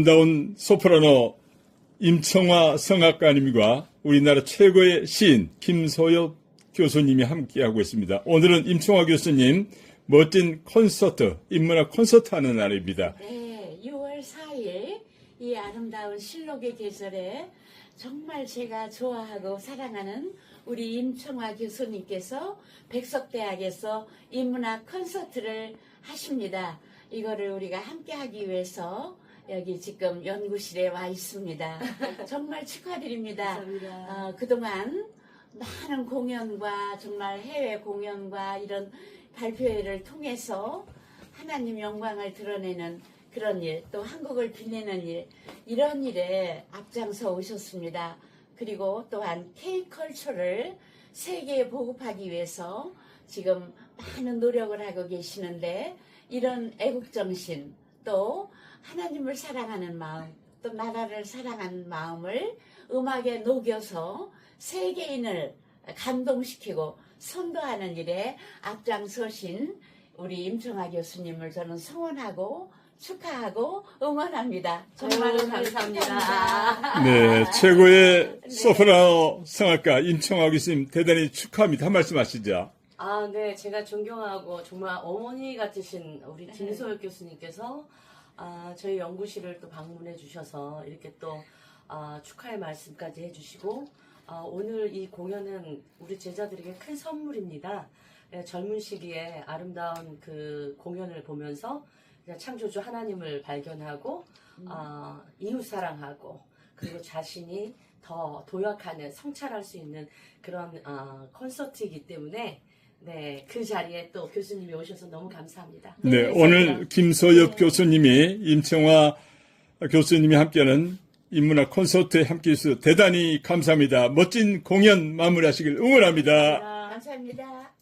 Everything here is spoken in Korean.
아름다운 소프라노 임청화 성악가님과 우리나라 최고의 시인 김소엽 교수님이 함께하고 있습니다. 오늘은 임청화 교수님 멋진 콘서트, 인문학 콘서트 하는 날입니다. 네, 6월 4일 이 아름다운 실록의 계절에 정말 제가 좋아하고 사랑하는 우리 임청화 교수님께서 백석대학에서 인문학 콘서트를 하십니다. 이거를 우리가 함께 하기 위해서 여기 지금 연구실에 와 있습니다. 정말 축하드립니다. 감사합니다. 어, 그동안 많은 공연과 정말 해외 공연과 이런 발표회를 통해서 하나님 영광을 드러내는 그런 일, 또 한국을 빛내는 일, 이런 일에 앞장서 오셨습니다. 그리고 또한 K컬처를 세계에 보급하기 위해서 지금 많은 노력을 하고 계시는데 이런 애국정신, 또 하나님을 사랑하는 마음, 또 나라를 사랑하는 마음을 음악에 녹여서 세계인을 감동시키고 선도하는 일에 앞장서신 우리 임청아 교수님을 저는 성원하고 축하하고 응원합니다. 정말 아유, 오늘 감사합니다. 네, 최고의 소프라노 성악가 임청화 교수님 대단히 축하합니다. 한 말씀 하시죠. 아, 네. 제가 존경하고 정말 어머니 같으신 우리 네. 김소혁 교수님께서 아, 저희 연구실을 또 방문해 주셔서 이렇게 또 아, 축하의 말씀까지 해주시고 아, 오늘 이 공연은 우리 제자들에게 큰 선물입니다. 예, 젊은 시기에 아름다운 그 공연을 보면서 창조주 하나님을 발견하고 아, 이웃 사랑하고 그리고 자신이 더 도약하는 성찰할 수 있는 그런 아, 콘서트이기 때문에 네, 그 자리에 또 교수님이 오셔서 너무 감사합니다. 네, 네, 오늘. 김소엽 교수님이 임청화 교수님이 함께하는 인문학 콘서트에 함께 해주셔서 대단히 감사합니다. 멋진 공연 마무리하시길 응원합니다. 감사합니다.